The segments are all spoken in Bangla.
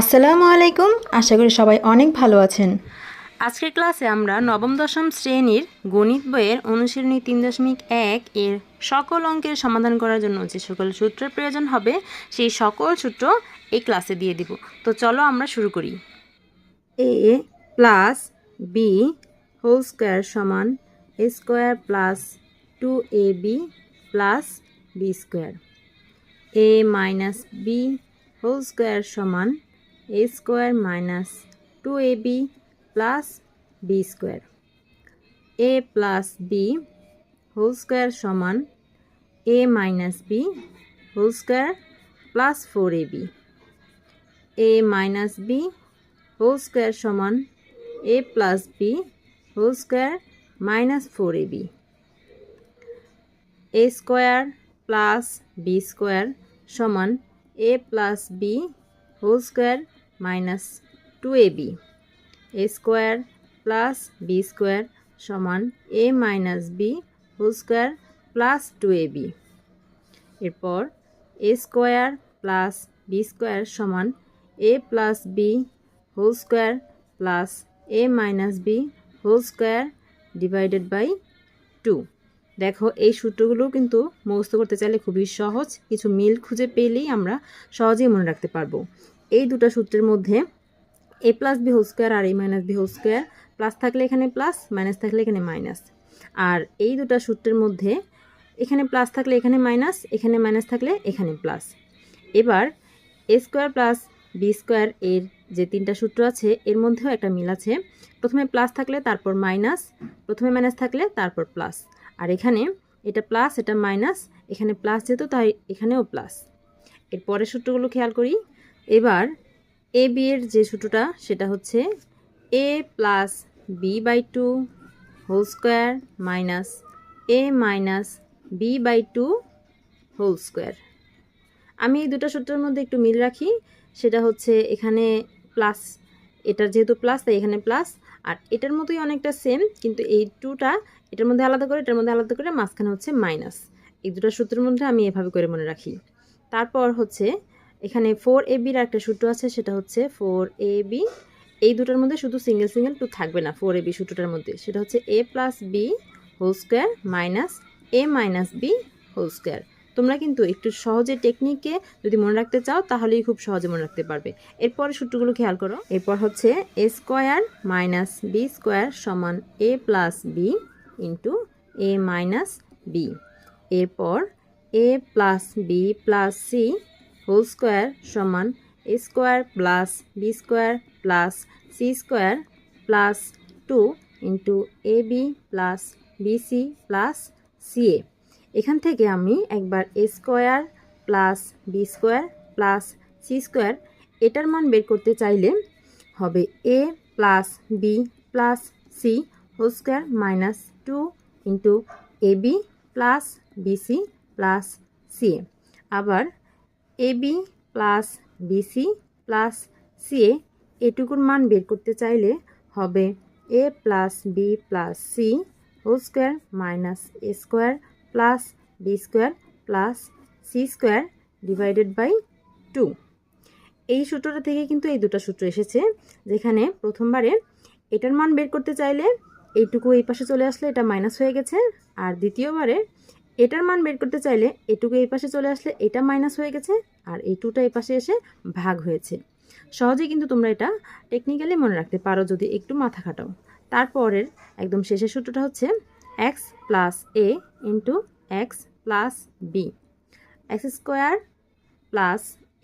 আসসালামু আলাইকুম। আশা করি সবাই অনেক ভালো আছেন। আজকের ক্লাসে আমরা নবম, দশম শ্রেণির গণিত বইয়ের অনুশীলনী তিন দশমিক এক এর সকল অঙ্কের সমাধান করার জন্য যে সকল সূত্রের প্রয়োজন হবে, সেই সকল সূত্র এই ক্লাসে দিয়ে দিব। তো চলো আমরা শুরু করি। A plus B whole square সমান A square plus two A B plus B square. A minus B whole square সমান A square minus two A B plus B square A plus B whole square সমান A minus B whole square plus four A B A minus B whole square সমান A plus B whole square minus four A B A square plus B square সমান A plus B whole square minus two A B A square plus B square সমান A minus B whole square plus two A B এরপর A square plus B square সমান A plus B whole square plus A minus B whole square divided by two দেখো, এই সূত্রগুলো কিন্তু মুখস্থ করতে চাইলে খুবই সহজ। কিছু মিল খুঁজে পেলেই আমরা সহজেই মনে রাখতে পারব। এই দুটো সূত্রের মধ্যে A plus B whole square R A minus B whole square plus থাকলে এখানে প্লাস মাইনাস থাকলে এখানে মাইনাস আর এই দুটো সূত্রের মধ্যে এখানে প্লাস থাকলে এখানে মাইনাস এখানে মাইনাস থাকলে এখানে প্লাস এবার A square plus B square এর যে তিনটা সূত্র আছে, এর মধ্যেও একটা মিল আছে। প্রথমে প্লাস থাকলে তারপর মাইনাস প্রথমে মাইনাস থাকলে তারপর প্লাস আর এখানে এটা প্লাস এটা মাইনাস এখানে প্লাস যেহেতু, তাই এখানেও প্লাস এর পরের সূত্রগুলো খেয়াল করি। এবার এ বি এর যে সূত্রটা সেটা হচ্ছে A plus B by two whole square minus A minus B by two whole square আমি এই দুটো সূত্রের মধ্যে একটু মিল রাখি, সেটা হচ্ছে এখানে প্লাস এটার যেহেতু প্লাস তাই এখানে প্লাস আর এটার মতোই অনেকটা সেম কিন্তু এই টুটা এটার মধ্যে আলাদা করে, এটার মধ্যে আলাদা করে, মাঝখানে হচ্ছে মাইনাস এই দুটো সূত্রের মধ্যে আমি এভাবে করে মনে রাখি। তারপর হচ্ছে এখানে ফোর এ বির একটা সূত্র আছে, সেটা হচ্ছে ফোর এ বি এই দুটোর মধ্যে শুধু সিঙ্গেল সিঙ্গেল টু থাকবে না ফোর এ বি সূত্রটার মধ্যে। সেটা হচ্ছে A plus B whole square minus A minus B whole square তোমরা কিন্তু একটু সহজে টেকনিকে যদি মনে রাখতে চাও, তাহলেই খুব সহজে মনে রাখতে পারবে। এরপরে সূত্রগুলো খেয়াল করো। এরপর হচ্ছে A square minus B square সমান A plus B into A minus B এরপর A plus B plus C whole square সমান A square plus B square plus C square plus two into A B plus BC plus CA এখান থেকে আমি একবার A square plus B square plus C square এটার মান বের করতে চাইলে হবে A plus B plus C whole square minus two into A B plus BC plus CA আবার A B plus BC plus CA এটুকুর মান বের করতে চাইলে হবে A plus B plus C whole square minus A square plus B square plus C square divided by two. এই সূত্রটা থেকে কিন্তু এই দুটো সূত্র এসেছে, যেখানে প্রথমবারে এটার মান বের করতে চাইলে এইটুকু এই পাশে চলে আসলে এটা মাইনাস হয়ে গেছে, আর দ্বিতীয়বারে এটার মান বের করতে চাইলে এটুকু এই পাশে চলে আসলে এটা মাইনাস হয়ে গেছে আর এই টুটা এই পাশে এসে ভাগ হয়েছে। সহজেই কিন্তু তোমরা এটা টেকনিক্যালি মনে রাখতে পারো যদি একটু মাথা খাটাও। তারপরের একদম শেষের সূত্রটা হচ্ছে X plus A into X plus B X square plus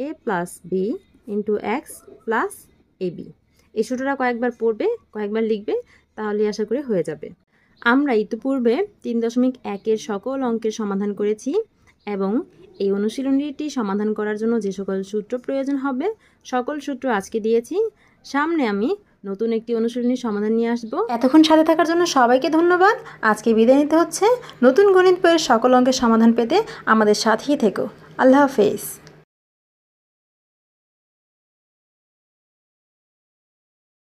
A plus B into X plus A B এই সূত্রটা কয়েকবার পড়বে, কয়েকবার লিখবে তাহলে আশা করি হয়ে যাবে। আমরা ইতিপূর্বে তিন দশমিক একের সকল অঙ্কের সমাধান করেছি এবং এই অনুশীলনীটি সমাধান করার জন্য যে সকল সূত্র প্রয়োজন হবে, সকল সূত্র আজকে দিয়েছি। সামনে আমি নতুন একটি অনুশীলনীর সমাধান নিয়ে আসব। এতক্ষণ সাথে থাকার জন্য সবাইকে ধন্যবাদ। আজকে বিদায় নিতে হচ্ছে। নতুন গণিত বইয়ের সকল অঙ্কের সমাধান পেতে আমাদের সাথেই থেকো। আল্লাহ হাফেজ।